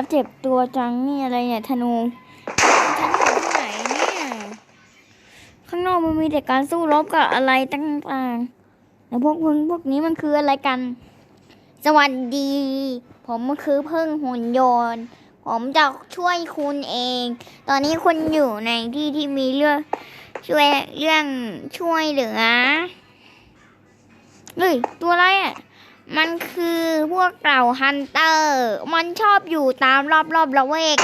รับเจ็บตัวจังนี่อะไรเนี่ยธนูฉันอยู่ที่ไหนเนี่ยข้างนอกมันมีแต่การสู้รบกับอะไรต่างๆแล้วพวกมึงพวกนี้มันคืออะไรกัน สวัสดี ผมคือเพิ่งหุ่นยนต์ ผมจะช่วยคุณเอง ตอนนี้คุณอยู่ในที่ที่มีเรื่องช่วยเรื่องช่วยเหลือเฮ้ยตัวอะไรอะ มันคือพวกเหล่าฮันเตอร์ มันชอบอยู่ตามรอบๆละเวก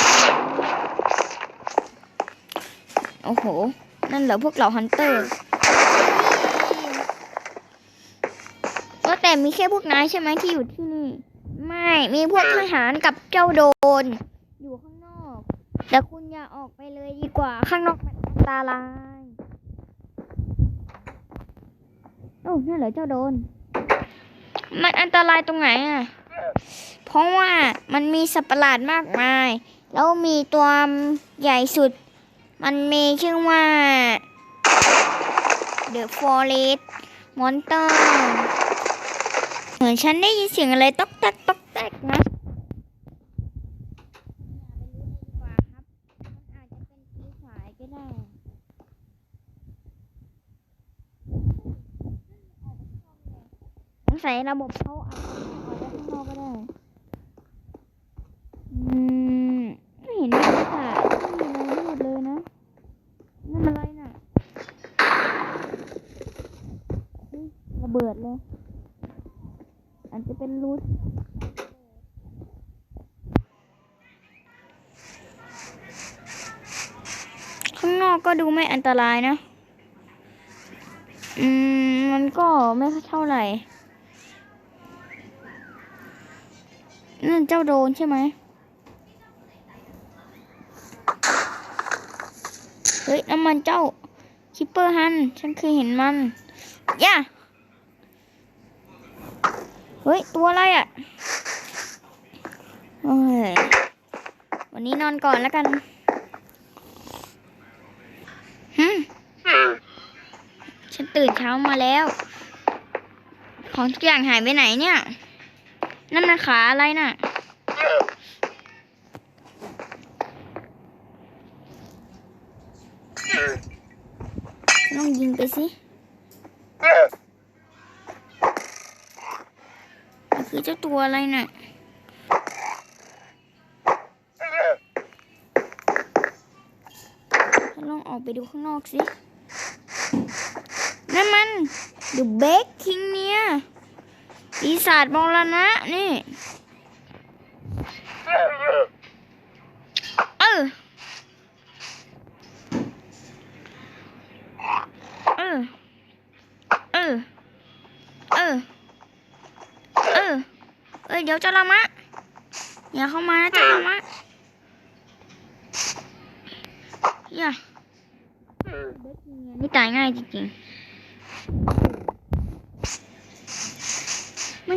โอ้โห นั่นเหรอพวกเหล่าฮันเตอร์ ก็แต่มีแค่พวกนายใช่ไหมที่อยู่ที่นี่ ไม่ มีพวกทหารกับเจ้าโดน อยู่ข้างนอก แต่คุณอย่าออกไปเลยดีกว่า ข้างนอกมันอันตราย โอ้ นั่นเหรอเจ้าโดน มันอันตรายตรงไหนอะ เพราะว่ามันมีสัตว์ประหลาดมากมาย แล้วมีตัวใหญ่สุด มันมีชื่อว่า The Forest Monster เหมือนฉันได้ยินเสียงอะไรต๊อกแต๊กต๊อกแต๊กนะมันอาจจะเป็นปีศาจก็ได้ ส งสัยระบบเขาอาจจะออกไปข้างนอกก็ได้ อืมไม่เห็นมีปีศาจไม่มีอะไรทั้งหมดเลยนะนั่นอะไรน่ะระเบิดเลยอาจจะเป็นรูทข้างนอกก็ดูไม่อันตรายนะ อืม มันก็ไม่เท่าไหร่ นั่นเจ้าโดนใช่ไหมเฮ้ยน้ำมันเจ้า คิปเปอร์ฮัน ฉันเคยเห็นมันย่าเฮ้ย ตัวอะไรอะโอ้ยวันนี้นอนก่อนแล้วกันฮึฉันตื่นเช้ามาแล้ว ของทุกอย่างหายไปไหนเนี่ย นั่นมันขาอะไรน่ะลองยิงไปสิคือเจ้าตัวอะไรน่ะลองออกไปดูข้างนอกสิ นั่นมันดูเบคคิงเนี่ย ปีศาจมรณะนี่ เออ เออ เออ เออ เออ เอ้ย เดี๋ยวเจ้าละมะ อย่าเข้ามานะเจ้าละมะอย่านี่ตายง่ายจริงๆไม่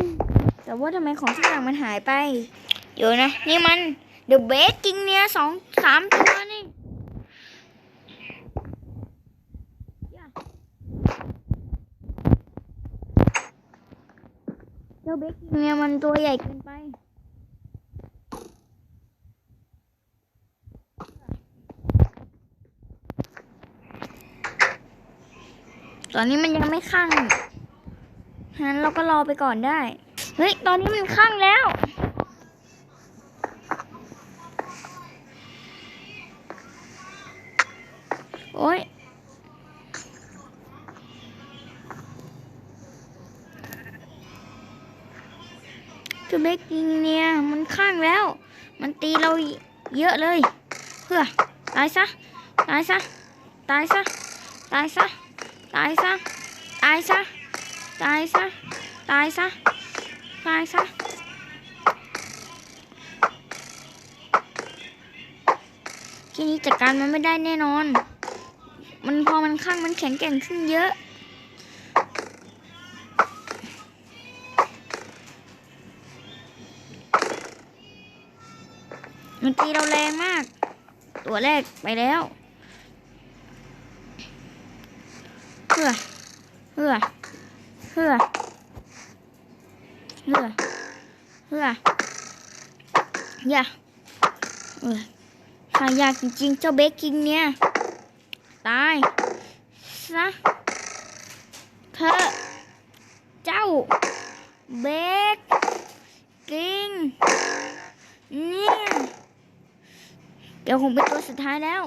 แต่ว่าทำไมของทุกอย่างมันหายไป เดี๋ยวนะ นี่มัน The Best จริงเนี่ยสองสามตัวนี่เจ้าเบคกิ้งเนี่ยมันตัวใหญ่เกินไปตอนนี้มันยังไม่ข้างงั้นเราก็รอไปก่อนได้ เฮ้ย ตอนนี้มันข้างแล้ว โอ้ยจ้าเบกกิ้งเนี่ย มันข้างแล้ว มันตีเราเยอะเลย เพื่อ ตายซะ ตายซะ ตายซะ ตายซะ ตายซะ ตายซะ ตายซะ ตายซะ ตายซะทีนี้จัดการมันไม่ได้แน่นอน มันพอมันข้างมันแข็งแกร่งขึ้นเยอะ มันตีเราแรงมาก ตัวแรกไปแล้วเฮือเฮือเฮือ เฮือเฮืออย่าเออข้ายากจริงๆเจ้าเบกกิ้งเนี่ย ตายซะเธอเจ้าเบกกิ้งเนี่ยเดี๋ยวคงเป็นตัวสุดท้ายแล้ว